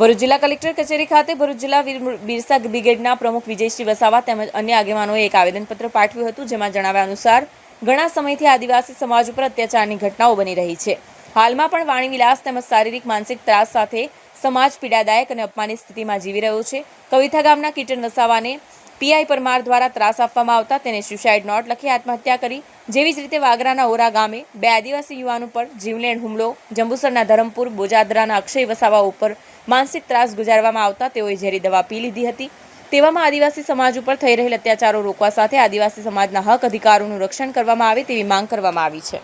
ભરૂચ જિલ્લા કલેક્ટર કચેરી ખાતે ભરૂચ જિલ્લા બિરસા બ્રિગેડના પ્રમુખ વિજયશ્રી વસાવા તેમજ અન્ય આગેવાનોએ એક આવેદનપત્ર પાઠવ્યું હતું, જેમાં જણાવ્યા અનુસાર ઘણા સમયથી આદિવાસી સમાજ ઉપર અત્યાચારની ઘટનાઓ બની રહી છે. હાલમાં પણ વાણી વિલાસ તેમજ શારીરિક માનસિક ત્રાસ સાથે સમાજ પીડાદાયક અને અપમાનિત સ્થિતિમાં જીવી રહ્યો છે. કવિથા ગામના કિટન વસાવાને પીઆઈ પરમાર દ્વારા ત્રાસ આપવામાં આવતા તેને સુસાઇડ નોટ લખી આત્મહત્યા કરી. જેવી જ રીતે વાગરાના ઓરા ગામે બે આદિવાસી યુવાન ઉપર જીવલેણ હુમલો, જંબુસરના ધરમપુર, બોજાદરાના અક્ષય વસાવા ઉપર માનસિક ત્રાસ ગુજારવામાં આવતા તેઓએ ઝેરી દવા પી લીધી હતી. તેવામાં આદિવાસી સમાજ ઉપર થઈ રહેલ અત્યાચારો રોકવા સાથે આદિવાસી સમાજના હક અધિકારોનું રક્ષણ કરવામાં આવે તેવી માંગ કરવામાં આવી છે.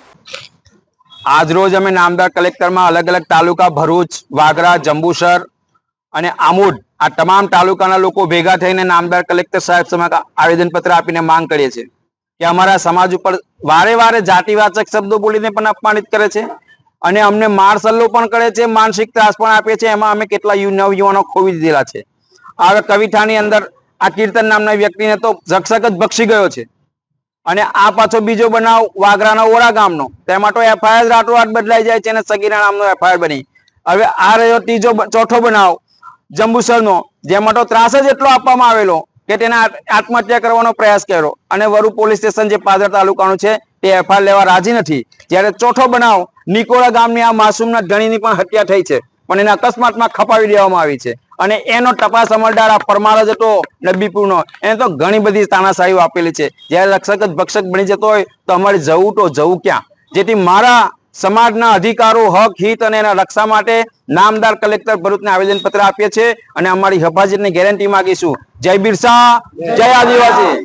આજ રોજ અમે નામદાર કલેક્ટરમાં અલગ અલગ તાલુકા ભરૂચ, વાગરા, જંબુસર અને આમોદ આ તમામ તાલુકાના લોકો ભેગા થઈને નામદાર કલેક્ટર સાહેબ સમક્ષ આવેદનપત્ર આપીને માંગ કરીએ છીએ કે અમારા સમાજ ઉપર વારે વારે જાતિવાચક શબ્દો બોલીને પણ અપમાનિત કરે છે અને અમને માર સલ્લો પણ કરે છે, માનસિક ત્રાસ પણ આપે છે એમાં અમે કેટલા નવયુવાનો ખોવી દીધેલા છે. આ કવિઠાની અંદર આ કીર્તન નામના વ્યક્તિને તો જક્ષક જ બક્ષી ગયો છે. અને આ પાછો બીજો બનાવ વાગરાના ઓરા ગામનો. તેમાં તો એફઆઈઆર રાતોરાત બદલાઈ જાય છે અને સગીરા નામનો એફઆઈઆર બની. હવે આ રહ્યો ત્રીજો ચોથો બનાવ. જંબુસરનો જેમાં તો ત્રાસ જ એટલો આપવામાં આવેલો કે તેને આત્મહત્યા કરવાનો પ્રયાસ કર્યો. અને વરુ પોલીસ સ્ટેશન જે પાદર તાલુકાનું છે, તે એફઆઈઆર લેવા રાજી નથી. જ્યારે ચોથો બનાવ નિકોળા ગામની આ માસૂમના ધણીની પણ હત્યા થઈ છે. પણ એને અકસ્માતમાં ખપાવી દેવામાં આવી છે. અને એનો તપાસ અમલદાર આ પરમાર જ હતો, નબીપુરનો. એને તો ઘણી બધી તાનાશાહીઓ આપેલી છે. જ્યારે રક્ષક જ ભક્ષક બની જતો હોય, તો અમારે જવું તો જવું ક્યાં? જેથી મારા સમાજના અધિકારો, હક, હિત અને એના રક્ષા માટે નામદાર કલેક્ટર ભરૂચને આવેદન પત્ર આપીએ છીએ અને અમારી હફાજતની ગેરંટી માંગીશું. જય બિરસા, જય આદિવાસી.